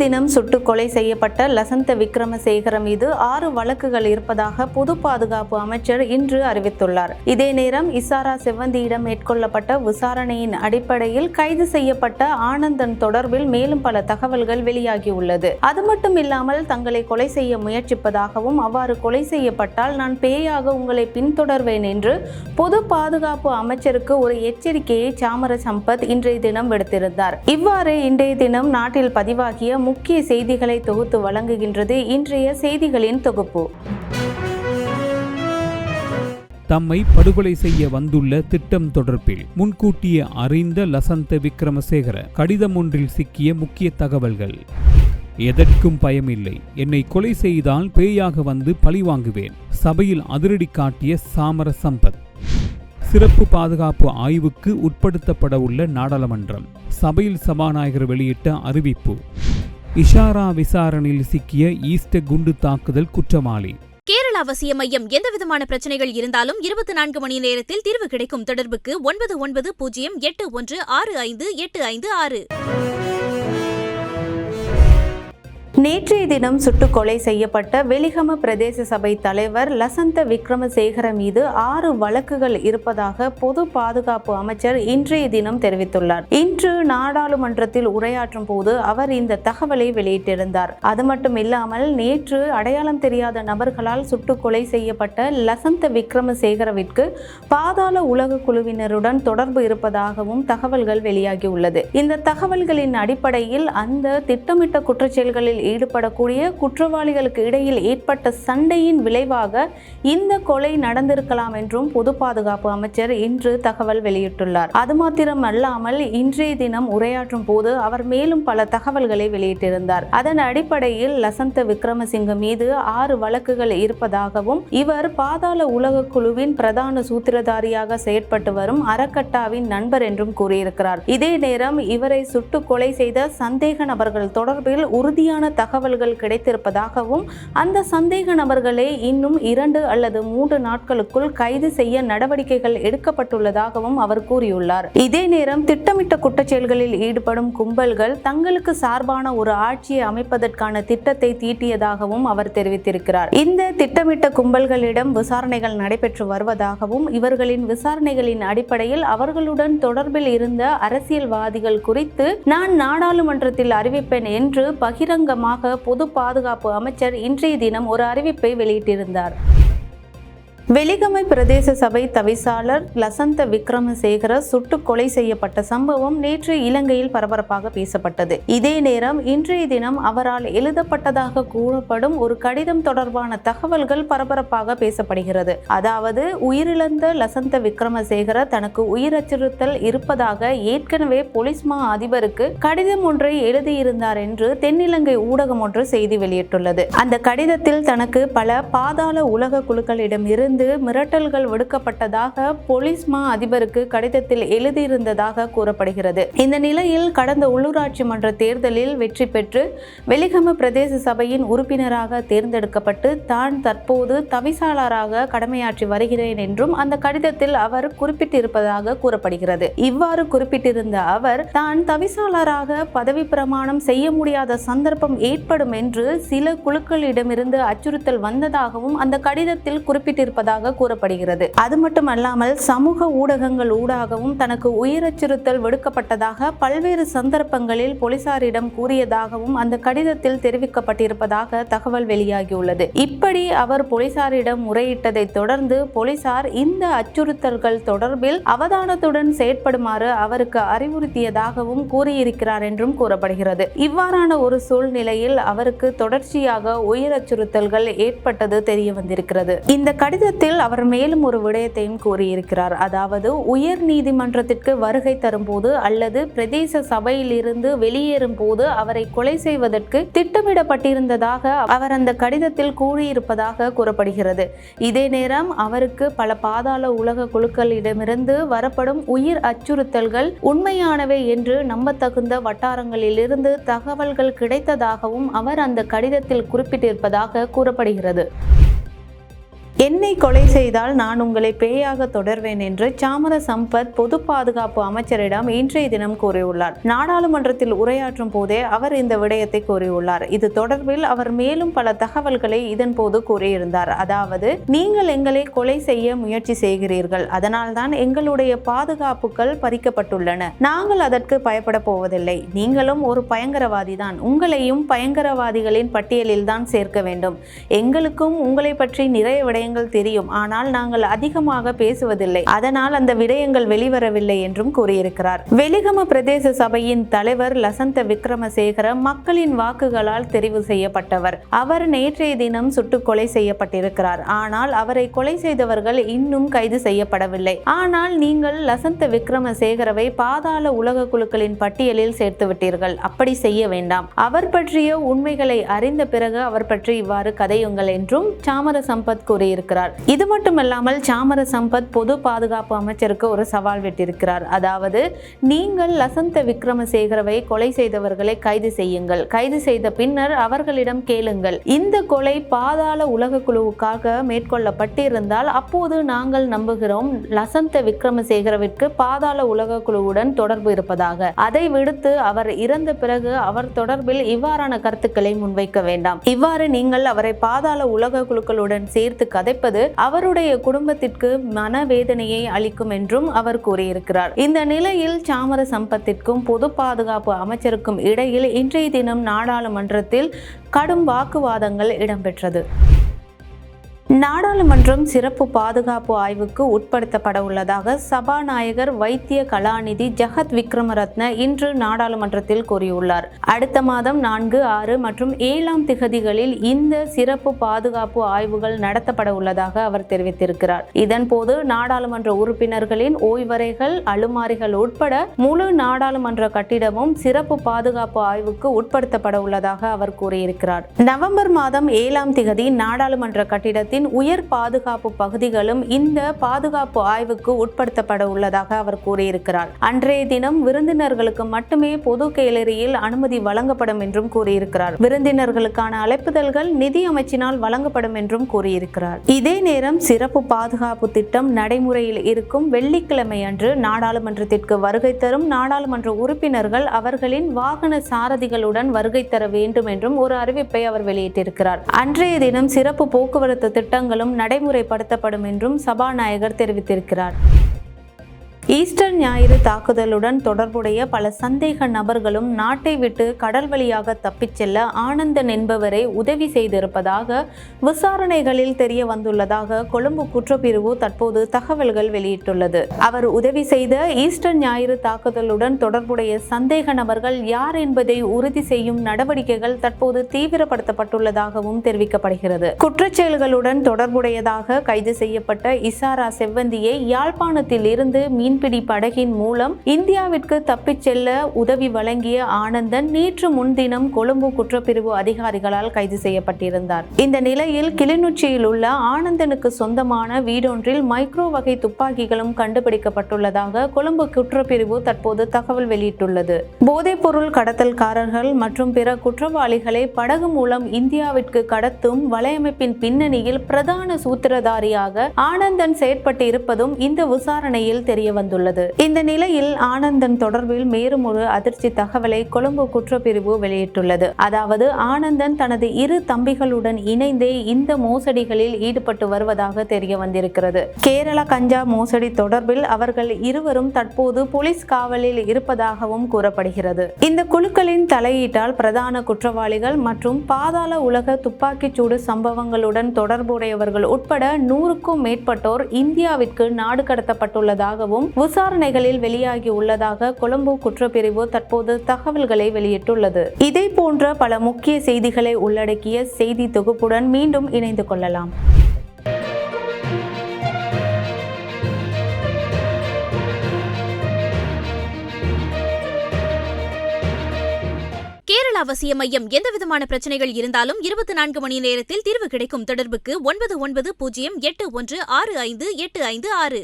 தினம் சுட்டு கொலை செய்யப்பட்ட லசந்த விக்ரமசேகர மீது ஆறு வழக்குகள் இருப்பதாக பொது பாதுகாப்பு அமைச்சர் இன்று அறிவித்துள்ளார். இதே நேரம் இசாரா செவ்வந்தியிடம் மேற்கொள்ளப்பட்ட விசாரணையின் அடிப்படையில் கைது செய்யப்பட்ட ஆனந்தன் தொடர்பில் மேலும் பல தகவல்கள் வெளியாகியுள்ளது. அது மட்டும் இல்லாமல் தங்களை கொலை செய்ய முயற்சிப்பதாகவும் அவ்வாறு கொலை செய்யப்பட்டால் நான் பேயாக உங்களை பின்தொடர்வேன் என்று பொது பாதுகாப்பு அமைச்சருக்கு ஒரு எச்சரிக்கையை சாமர சம்பத் இன்றைய தினம் விடுத்திருந்தார். இவ்வாறு இன்றைய தினம் நாட்டில் பதிவாகிய முக்கிய செய்திகளை தொகுத்து வழங்குகின்றது இன்றைய செய்திகளின் தொகுப்பு. தம்மை படுகொலை செய்ய வந்துள்ள திட்டம் தொடர்பில் முன்கூட்டியே அறிந்த லசந்த விக்ரமசேகர கடிதம் ஒன்றில் சிக்கிய முக்கிய தகவல்கள். எதற்கும் பயமில்லை. என்னை கொலை செய்தால் பேயாக வந்து பழி வாங்குவேன். சபையில் அதிரடி காட்டிய சாமர சம்பத் சிறப்பு பாதுகாப்பு ஆய்வுக்கு உட்படுத்தப்பட உள்ள நாடாளுமன்றம். சபையில் சபாநாயகர் வெளியிட்ட அறிவிப்பு. இஷாரா விசாரணையில் சிக்கிய ஈஸ்டர் குண்டு தாக்குதல் குற்றவாளி கேரள அவசிய மையம் எந்தவிதமான பிரச்சனைகள் இருந்தாலும் இருபத்தி நான்கு மணி நேரத்தில் தீர்வு கிடைக்கும் தொடர்புக்கு ஒன்பது ஒன்பது பூஜ்ஜியம் எட்டு ஒன்று ஆறு ஐந்து எட்டு ஐந்து ஆறு. நேற்றைய தினம் சுட்டுக் கொலை செய்யப்பட்ட வெலிகம பிரதேச சபை தலைவர் லசந்த விக்ரமசேகர மீது ஆறு வழக்குகள் இருப்பதாக பொது பாதுகாப்பு அமைச்சர் இன்றைய தினம் தெரிவித்துள்ளார். இன்று நாடாளுமன்றத்தில் உரையாற்றும் போது அவர் இந்த தகவலை வெளியிட்டிருந்தார். அது மட்டும் இல்லாமல் நேற்று அடையாளம் தெரியாத நபர்களால் சுட்டுக் கொலை செய்யப்பட்ட லசந்த விக்ரமசேகரவிற்கு பாதாள உலக குழுவினருடன் தொடர்பு இருப்பதாகவும் தகவல்கள் வெளியாகியுள்ளது. இந்த தகவல்களின் அடிப்படையில் அந்த திட்டமிட்ட குற்றச்செயல்களில் ஈடுபடக்கூடிய குற்றவாளிகளுக்கு இடையில் ஏற்பட்ட சண்டையின் விளைவாக இந்த கொலை நடந்திருக்கலாம் என்றும் பொது பாதுகாப்பு அமைச்சர் இன்று தகவல் வெளியிட்டுள்ளார். அது மாத்திரம் அல்லாமல் இன்றைய தினம் உரையாற்றும் போது அவர் மேலும் பல தகவல்களை வெளியிட்டிருந்தார். அதன் அடிப்படையில் லசந்த விக்ரமசிங்க மீது ஆறு வழக்குகள் இருப்பதாகவும் இவர் பாதாள உலக குழுவின் பிரதான சூத்திரதாரியாக செயற்பட்டு வரும் அறக்கட்டாவின் நண்பர் என்றும் கூறியிருக்கிறார். இதே நேரம் இவரை சுட்டு கொலை செய்த சந்தேக நபர்கள் தொடர்பில் உறுதியான தகவல்கள் கிடைத்திருப்பதாகவும் அந்த சந்தேக நபர்களை இன்னும் இரண்டு அல்லது மூன்று நாட்களுக்குள் கைது செய்ய நடவடிக்கைகள் எடுக்கப்பட்டுள்ளதாகவும் அவர் கூறியுள்ளார். இதே நேரம் திட்டமிட்ட குற்றச்செயல்களில் ஈடுபடும் கும்பல்கள் தங்களுக்கு சார்பான ஒரு ஆட்சியை அமைப்பதற்கான திட்டத்தை தீட்டியதாகவும் அவர் தெரிவித்திருக்கிறார். இந்த திட்டமிட்ட கும்பல்களிடம் விசாரணைகள் நடைபெற்று வருவதாகவும் இவர்களின் விசாரணைகளின் அடிப்படையில் அவர்களுடன் தொடர்பில் இருந்த அரசியல்வாதிகள் குறித்து நான் நாடாளுமன்றத்தில் அறிவிப்பேன் என்று பகிரங்கமாக பொது பாதுகாப்பு அமைச்சர் இன்றைய தினம் ஒரு அறிவிப்பை வெளியிட்டிருந்தார். வெலிகமை பிரதேச சபை தவிசாளர் லசந்த விக்ரமசேகர சுட்டுக் கொலை செய்யப்பட்ட சம்பவம் நேற்று இலங்கையில் பரபரப்பாக பேசப்பட்டது. இதே நேரம் இன்றைய தினம் அவரால் எழுதப்பட்டதாக கூறப்படும் ஒரு கடிதம் தொடர்பான தகவல்கள் பரபரப்பாக பேசப்படுகிறது. அதாவது உயிரிழந்த லசந்த விக்ரமசேகர தனக்கு உயிர் அச்சுறுத்தல் இருப்பதாக ஏற்கனவே போலீஸ் மா அதிபருக்கு கடிதம் ஒன்றை எழுதியிருந்தார் என்று தென்னிலங்கை ஊடகம் ஒன்று செய்தி வெளியிட்டுள்ளது. அந்த கடிதத்தில் தனக்கு பல பாதாள உலக குழுக்களிடம் இருந்து மிரட்டல்கள் விடுக்கப்பட்டதாக போலீஸ் மா அதிபருக்கு கடிதத்தில் எழுதியிருந்ததாக கூறப்படுகிறது. இந்த நிலையில் கடந்த உள்ளூராட்சி மன்ற தேர்தலில் வெற்றி பெற்று வெலிகம பிரதேச சபையின் உறுப்பினராக தேர்ந்தெடுக்கப்பட்டு தான் தற்போது தவிசாளராக கடமையாற்றி வருகிறேன் என்றும் அந்த கடிதத்தில் அவர் குறிப்பிட்டிருப்பதாக கூறப்படுகிறது. இவ்வாறு குறிப்பிட்டிருந்த அவர் தான் தவிசாளராக பதவி பிரமாணம் செய்ய முடியாத சந்தர்ப்பம் ஏற்படும் என்று சில குழுக்களிடமிருந்து அச்சுறுத்தல் வந்ததாகவும் அந்த கடிதத்தில் குறிப்பிட்டிருப்பதாக இருப்பதாக கூறப்படுகிறது. அது மட்டுமல்லாமல் சமூக ஊடகங்கள் ஊடாகவும் தனக்கு உயிர் அச்சுறுத்தல் விடுக்கப்பட்டதாக பல்வேறு சந்தர்ப்பங்களில் போலீசாரிடம் கூறியதாகவும் அந்த கடிதத்தில் தெரிவிக்கப்பட்டிருப்பதாக தகவல் வெளியாகியுள்ளது. இப்படி அவர் போலீசாரிடம் முறையிட்டதை தொடர்ந்து போலீசார் இந்த அச்சுறுத்தல்கள் தொடர்பில் அவதானத்துடன் செயற்படுமாறு அவருக்கு அறிவுறுத்தியதாகவும் கூறியிருக்கிறார் என்றும் கூறப்படுகிறது. இவ்வாறான ஒரு சூழ்நிலையில் அவருக்கு தொடர்ச்சியாக உயிர் அச்சுறுத்தல்கள் ஏற்பட்டது தெரிய வந்திருக்கிறது இந்த கடிதத்தில் அவர் மேலும் ஒரு விடயத்தையும் கூறியிருக்கிறார். அதாவது உயர் நீதிமன்றத்திற்கு வருகை தரும்போது அல்லது பிரதேச சபையிலிருந்து வெளியேறும் போது அவரை கொலை செய்வதற்கு திட்டமிடப்பட்டிருந்ததாக அவர் அந்த கடிதத்தில் கூறியிருப்பதாக கூறப்படுகிறது. இதே நேரம் அவருக்கு பல பாதாள உலக குழுக்களிடமிருந்து வரப்படும் உயிர் அச்சுறுத்தல்கள் உண்மையானவை என்று நம்பத்தகுந்த வட்டாரங்களிலிருந்து தகவல்கள் கிடைத்ததாகவும் அவர் அந்த கடிதத்தில் குறிப்பிட்டிருப்பதாக கூறப்படுகிறது. என்னை கொலை செய்தால் நான் உங்களை பேயாக தொடர்வேன் என்று சாமர சம்பத் பொது பாதுகாப்பு அமைச்சரிடம் இன்றைய தினம் கூறியுள்ளார். நாடாளுமன்றத்தில் உரையாற்றும் போதே அவர் இந்த விடயத்தை கூறியுள்ளார். இது தொடர்பில் அவர் மேலும் பல தகவல்களை இதன் போது கூறியிருந்தார். அதாவது நீங்கள் எங்களை கொலை செய்ய முயற்சி செய்கிறீர்கள். அதனால்தான் எங்களுடைய பாதுகாப்புகள் பறிக்கப்பட்டுள்ளன. நாங்கள் அதற்கு பயப்பட போவதில்லை. நீங்களும் ஒரு பயங்கரவாதி தான் உங்களையும் பயங்கரவாதிகளின் பட்டியலில் தான் சேர்க்க வேண்டும். எங்களுக்கும் உங்களை பற்றி நிறைய விடயங்கள் தெரியும். ஆனால் நாங்கள் அதிகமாக பேசுவதில்லை. அதனால் அந்த விடயங்கள் வெளிவரவில்லை என்றும் கூறியிருக்கிறார். வெலிகம பிரதேச சபையின் தலைவர் லசந்த விக்ரமசேகர மக்களின் வாக்குகளால் தெரிவு செய்யப்பட்டவர். அவர் நேற்றைய தினம் சுட்டுக் கொலை செய்யப்பட்டிருக்கிறார். ஆனால் அவரை கொலை செய்தவர்கள் இன்னும் கைது செய்யப்படவில்லை. ஆனால் நீங்கள் லசந்த விக்ரமசேகரவை பாதாள உலக குழுக்களின் பட்டியலில் சேர்த்து விட்டீர்கள். அப்படி செய்ய வேண்டாம். அவர் பற்றிய உண்மைகளை அறிந்த பிறகு அவர் பற்றி இவ்வாறு கதையுங்கள் என்றும் சாமர சம்பத் கூறியிருக்கிறார். இருக்கிறார் இது மட்டுமல்லாமல் சாமர சம்பத் பொது பாதுகாப்பு அமைச்சருக்கு ஒரு சவால் விட்டிருக்கிறார். அதாவது நீங்கள் லசந்த விக்ரமசேகரவை கொலை செய்தவர்களை கைது செய்யுங்கள். கைது செய்த பின்னர் அவர்களிடம் கேளுங்கள். இந்த கொலை பாதாள உலக குழுவுக்காக மேற்கொள்ளப்பட்டிருந்தால் அப்போது நாங்கள் நம்புகிறோம் லசந்த விக்ரமசேகரவிற்கு பாதாள உலக குழுவுடன் தொடர்பு இருப்பதாக. அதை விடுத்து அவர் இறந்த பிறகு அவர் தொடர்பில் இவ்வாறான கருத்துக்களை முன்வைக்க வேண்டாம். இவ்வாறு நீங்கள் அவரை பாதாள உலக குழுக்களுடன் சேர்த்து கதை கதைப்பது அவருடைய குடும்பத்திற்கு மனவேதனையை அளிக்கும் என்றும் அவர் கூறியிருக்கிறார். இந்த நிலையில் சாமர சம்பத்திற்கும் பொது பாதுகாப்பு அமைச்சருக்கும் இடையில் இன்றைய தினம் நாடாளுமன்றத்தில் கடும் வாக்குவாதங்கள் இடம்பெற்றது. நாடாளுமன்றம் சிறப்பு பாதுகாப்பு ஆய்வுக்கு உட்படுத்தப்பட உள்ளதாக சபாநாயகர் வைத்திய கலாநிதி ஜெகத் விக்ரமரத்ன இன்று நாடாளுமன்றத்தில் கூறியுள்ளார். அடுத்த மாதம் நான்கு ஆறு மற்றும் ஏழாம் திகதிகளில் இந்த சிறப்பு பாதுகாப்பு ஆய்வுகள் நடத்தப்பட உள்ளதாக அவர் தெரிவித்திருக்கிறார். இதன்போது நாடாளுமன்ற உறுப்பினர்களின் ஓய்வறைகள் அலுமாரிகள் உட்பட முழு நாடாளுமன்ற கட்டிடமும் சிறப்பு பாதுகாப்பு ஆய்வுக்கு உட்படுத்தப்பட உள்ளதாக அவர் கூறியிருக்கிறார். நவம்பர் மாதம் ஏழாம் திகதி நாடாளுமன்ற கட்டிடத்தில் உயர் பாதுகாப்பு பகுதிகளும் இந்த பாதுகாப்பு ஆய்வுக்கு உட்படுத்தப்பட உள்ளதாக அவர் கூறியிருக்கிறார். அன்றைய தினம் விருந்தினர்களுக்கு மட்டுமே பொது கேலரியில் அனுமதி வழங்கப்படும் என்றும் கூறியிருக்கிறார். விருந்தினர்களுக்கான அழைப்புதல்கள் நிதி அமைச்சினால் வழங்கப்படும் என்றும் கூறியிருக்கிறார். இதே நேரம் சிறப்பு பாதுகாப்பு திட்டம் நடைமுறையில் இருக்கும் வெள்ளிக்கிழமை அன்று நாடாளுமன்றத்திற்கு வருகை தரும் நாடாளுமன்ற உறுப்பினர்கள் அவர்களின் வாகன சாரதிகளுடன் வருகை தர வேண்டும் என்றும் ஒரு அறிவிப்பை அவர் வெளியிட்டிருக்கிறார். அன்றைய தினம் சிறப்பு போக்குவரத்து சட்டங்களும் நடைமுறைப்படுத்தப்படும் என்றும் சபாநாயகர் தெரிவித்திருக்கிறார். ஈஸ்டர் ஞாயிறு தாக்குதலுடன் தொடர்புடைய பல சந்தேக நபர்களும் நாட்டை விட்டு கடல் வழியாக தப்பிச் செல்ல ஆனந்தன் என்பவரை உதவி செய்திருப்பதாக விசாரணைகளில் தெரிய வந்துள்ளதாக கொழும்பு குற்றப்பிரிவு தற்போது தகவல்கள் வெளியிட்டுள்ளது. அவர் உதவி செய்த ஈஸ்டர் ஞாயிறு தாக்குதலுடன் தொடர்புடைய சந்தேக நபர்கள் யார் என்பதை உறுதி செய்யும் நடவடிக்கைகள் தற்போது தீவிரப்படுத்தப்பட்டுள்ளதாகவும் தெரிவிக்கப்படுகிறது. குற்றச்செயல்களுடன் தொடர்புடையதாக கைது செய்யப்பட்ட இசாரா செவ்வந்தியை யாழ்ப்பாணத்தில் இருந்து மீன் மீன்பிடி படகின் மூலம் இந்தியாவிற்கு தப்பிச் செல்ல உதவி வழங்கிய ஆனந்தன் நேற்று முன்தினம் கொழும்பு குற்றப்பிரிவு அதிகாரிகளால் கைது செய்யப்பட்டிருந்தார். இந்த நிலையில் கிளிநொச்சியில் உள்ள ஆனந்தனுக்கு சொந்தமான வீடொன்றில் மைக்ரோ வகை துப்பாக்கிகளும் கண்டுபிடிக்கப்பட்டுள்ளதாக கொழும்பு குற்றப்பிரிவு தற்போது தகவல் வெளியிட்டுள்ளது. போதைப்பொருள் கடத்தல்காரர்கள் மற்றும் பிற குற்றவாளிகளை படகு மூலம் இந்தியாவிற்கு கடத்தும் வலையமைப்பின் பின்னணியில் பிரதான சூத்திரதாரியாக ஆனந்தன் செயற்பட்டு இருப்பதும் இந்த விசாரணையில் தெரியவந்தது. வந்துள்ளது இந்த நிலையில் ஆனந்தன் தொடர்பில் மேலும் ஒரு அதிர்ச்சி தகவலை கொழும்பு குற்றப்பிரிவு வெளியிட்டுள்ளது. அதாவது ஆனந்தன் தனது இரு தம்பிகளுடன் இணைந்தே இந்த மோசடிகளில் ஈடுபட்டு வருவதாக தெரிய வந்திருக்கிறது. கேரள கஞ்சா மோசடி தொடர்பில் அவர்கள் இருவரும் தற்போது போலீஸ் காவலில் இருப்பதாகவும் கூறப்படுகிறது. இந்த குழுக்களின் தலையீட்டால் பிரதான குற்றவாளிகள் மற்றும் பாதாள உலக துப்பாக்கிச்சூடு சம்பவங்களுடன் தொடர்புடையவர்கள் உட்பட நூறுக்கும் மேற்பட்டோர் இந்தியாவிற்கு நாடு கடத்தப்பட்டுள்ளதாகவும் விசாரணைகளில் வெளியாகி உள்ளதாக கொழும்பு குற்றப்பிரிவு தற்போது தகவல்களை வெளியிட்டுள்ளது. இதே போன்ற பல முக்கிய செய்திகளை உள்ளடக்கிய செய்தி தொகுப்புடன் மீண்டும் இணைந்து கொள்ளலாம். கேரள அவசிய மையம் எந்தவிதமான பிரச்சனைகள் இருந்தாலும் இருபத்தி நான்கு மணி நேரத்தில் தீர்வு கிடைக்கும் தொடர்புக்கு ஒன்பது ஒன்பது பூஜ்ஜியம் எட்டு ஒன்று ஆறு ஐந்து எட்டு ஐந்து ஆறு.